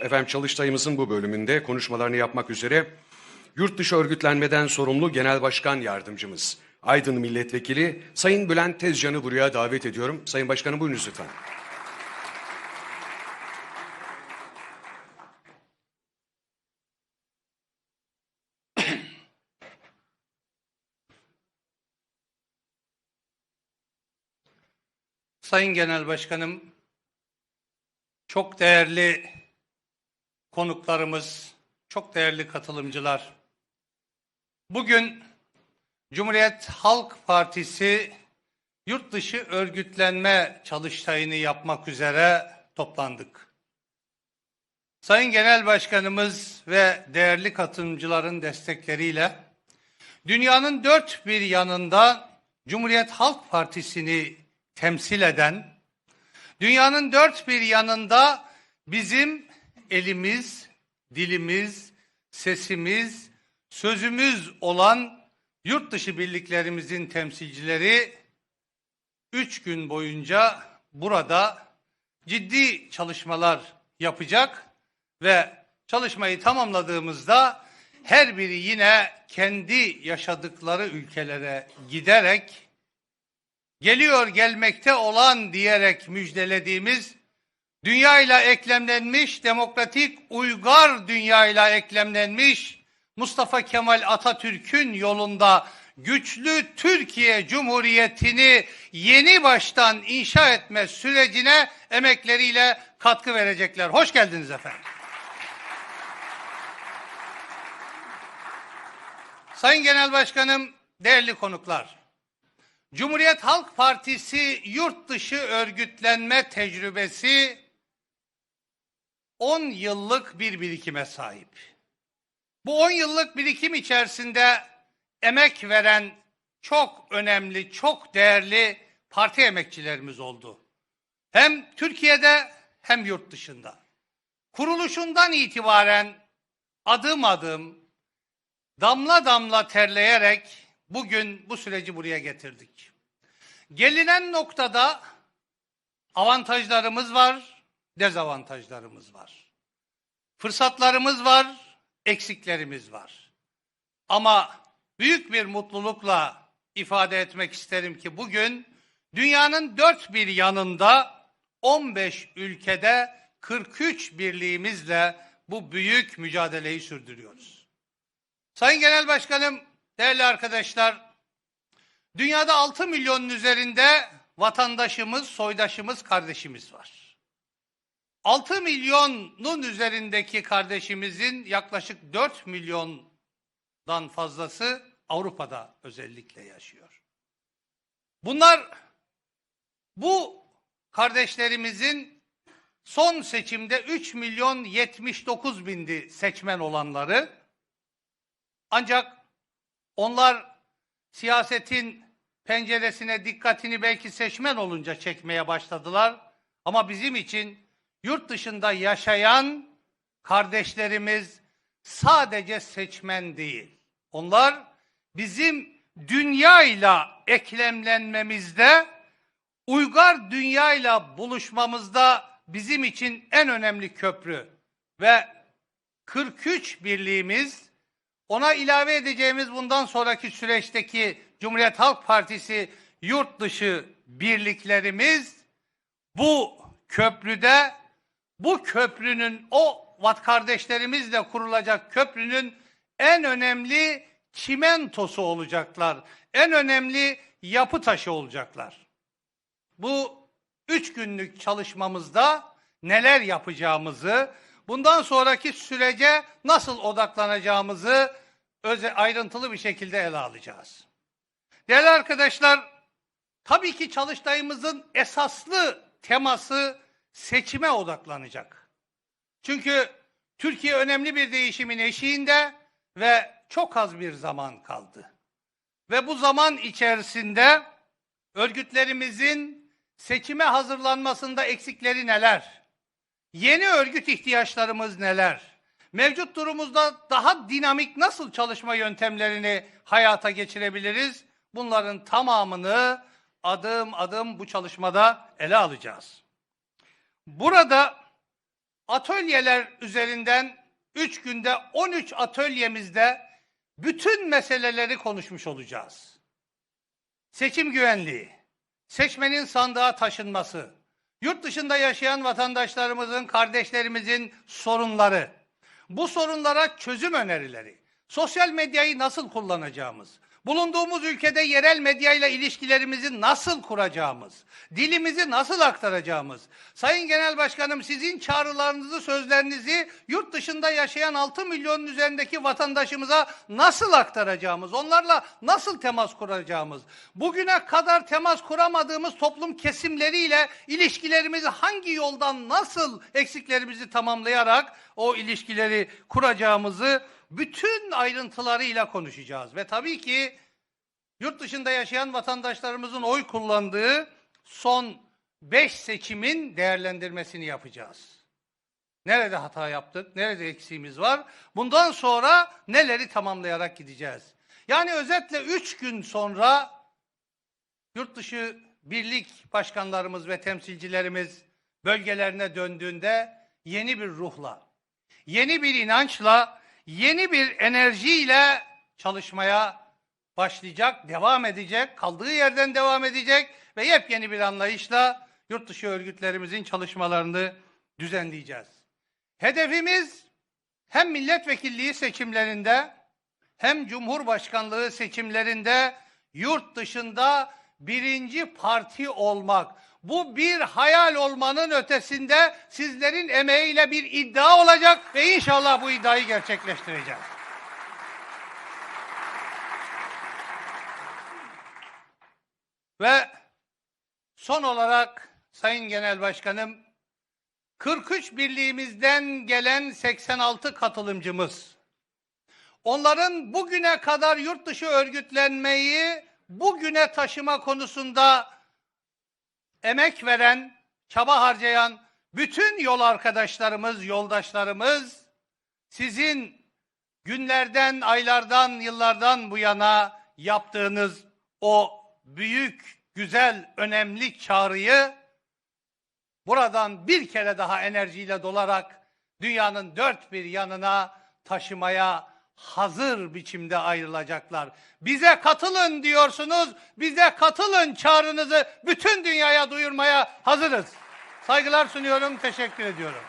Efendim çalıştayımızın bu bölümünde konuşmalarını yapmak üzere yurt dışı örgütlenmeden sorumlu Genel Başkan Yardımcımız Aydın Milletvekili Sayın Bülent Tezcan'ı buraya davet ediyorum. Sayın Başkanım buyurunuz lütfen. Sayın Genel Başkanım, çok değerli konuklarımız, çok değerli katılımcılar. Bugün Cumhuriyet Halk Partisi yurt dışı örgütlenme çalıştayını yapmak üzere toplandık. Sayın Genel Başkanımız ve değerli katılımcıların destekleriyle dünyanın dört bir yanında Cumhuriyet Halk Partisi'ni temsil eden, dünyanın dört bir yanında bizim elimiz, dilimiz, sesimiz, sözümüz olan yurt dışı birliklerimizin temsilcileri üç gün boyunca burada ciddi çalışmalar yapacak ve çalışmayı tamamladığımızda her biri yine kendi yaşadıkları ülkelere giderek geliyor gelmekte olan diyerek müjdelediğimiz dünyayla eklemlenmiş, demokratik uygar dünyayla eklemlenmiş Mustafa Kemal Atatürk'ün yolunda güçlü Türkiye Cumhuriyeti'ni yeni baştan inşa etme sürecine emekleriyle katkı verecekler. Hoş geldiniz efendim. Sayın Genel Başkanım, değerli konuklar. Cumhuriyet Halk Partisi yurt dışı örgütlenme tecrübesi 10 yıllık bir birikime sahip. Bu 10 yıllık birikim içerisinde emek veren çok önemli, çok değerli parti emekçilerimiz oldu. Hem Türkiye'de hem yurt dışında. Kuruluşundan itibaren adım adım, damla damla terleyerek bugün bu süreci buraya getirdik. Gelinen noktada avantajlarımız var, dezavantajlarımız var. Fırsatlarımız var, eksiklerimiz var. Ama büyük bir mutlulukla ifade etmek isterim ki bugün dünyanın dört bir yanında 15 ülkede 43 birliğimizle bu büyük mücadeleyi sürdürüyoruz. Sayın Genel Başkanım, değerli arkadaşlar, dünyada 6 milyonun üzerinde vatandaşımız, soydaşımız, kardeşimiz var. 6 milyonun üzerindeki kardeşimizin yaklaşık 4 milyondan fazlası Avrupa'da özellikle yaşıyor. Bunlar bu kardeşlerimizin son seçimde 3 milyon 79 bindi seçmen olanları ancak onlar siyasetin penceresine dikkatini belki seçmen olunca çekmeye başladılar. Ama bizim için yurt dışında yaşayan kardeşlerimiz sadece seçmen değil. Onlar bizim dünyayla eklemlenmemizde, uygar dünyayla buluşmamızda bizim için en önemli köprü ve 43 birliğimiz ona ilave edeceğimiz bundan sonraki süreçteki Cumhuriyet Halk Partisi yurt dışı birliklerimiz bu köprüde bu köprünün o vat kardeşlerimizle kurulacak köprünün en önemli çimentosu olacaklar. En önemli yapı taşı olacaklar. Bu üç günlük çalışmamızda neler yapacağımızı, bundan sonraki sürece nasıl odaklanacağımızı öze, ayrıntılı bir şekilde ele alacağız. Değerli arkadaşlar, tabii ki çalıştayımızın esaslı teması seçime odaklanacak. Çünkü Türkiye önemli bir değişimin eşiğinde ve çok az bir zaman kaldı. Ve bu zaman içerisinde örgütlerimizin seçime hazırlanmasında eksikleri neler? Yeni örgüt ihtiyaçlarımız neler? Mevcut durumumuzda daha dinamik nasıl çalışma yöntemlerini hayata geçirebiliriz? Bunların tamamını adım adım bu çalışmada ele alacağız. Burada atölyeler üzerinden 3 günde 13 atölyemizde bütün meseleleri konuşmuş olacağız. Seçim güvenliği, seçmenin sandığa taşınması, yurt dışında yaşayan vatandaşlarımızın, kardeşlerimizin sorunları, bu sorunlara çözüm önerileri, sosyal medyayı nasıl kullanacağımız, bulunduğumuz ülkede yerel medyayla ilişkilerimizi nasıl kuracağımız, dilimizi nasıl aktaracağımız, Sayın Genel Başkanım sizin çağrılarınızı, sözlerinizi yurt dışında yaşayan 6 milyonun üzerindeki vatandaşımıza nasıl aktaracağımız, onlarla nasıl temas kuracağımız, bugüne kadar temas kuramadığımız toplum kesimleriyle ilişkilerimizi hangi yoldan nasıl eksiklerimizi tamamlayarak o ilişkileri kuracağımızı bütün ayrıntılarıyla konuşacağız. Ve tabii ki yurt dışında yaşayan vatandaşlarımızın oy kullandığı son 5 seçimin değerlendirmesini yapacağız. Nerede hata yaptık? Nerede eksiğimiz var? Bundan sonra neleri tamamlayarak gideceğiz? Yani özetle 3 gün sonra yurt dışı birlik başkanlarımız ve temsilcilerimiz bölgelerine döndüğünde yeni bir ruhla, yeni bir inançla, yeni bir enerjiyle çalışmaya başlayacak, devam edecek, kaldığı yerden devam edecek ve yepyeni bir anlayışla yurt dışı örgütlerimizin çalışmalarını düzenleyeceğiz. Hedefimiz hem milletvekilliği seçimlerinde hem cumhurbaşkanlığı seçimlerinde yurt dışında birinci parti olmak. Bu bir hayal olmanın ötesinde sizlerin emeğiyle bir iddia olacak ve inşallah bu iddiayı gerçekleştireceğiz. Ve son olarak Sayın Genel Başkanım 43 birliğimizden gelen 86 katılımcımız onların bugüne kadar yurt dışı örgütlenmeyi bugüne taşıma konusunda emek veren, çaba harcayan bütün yol arkadaşlarımız, yoldaşlarımız sizin günlerden, aylardan, yıllardan bu yana yaptığınız o büyük, güzel, önemli çağrıyı buradan bir kere daha enerjiyle dolarak dünyanın dört bir yanına taşımaya hazır biçimde ayrılacaklar. Bize katılın diyorsunuz, bize katılın çağrınızı bütün dünyaya duyurmaya hazırız. Saygılar sunuyorum, teşekkür ediyorum.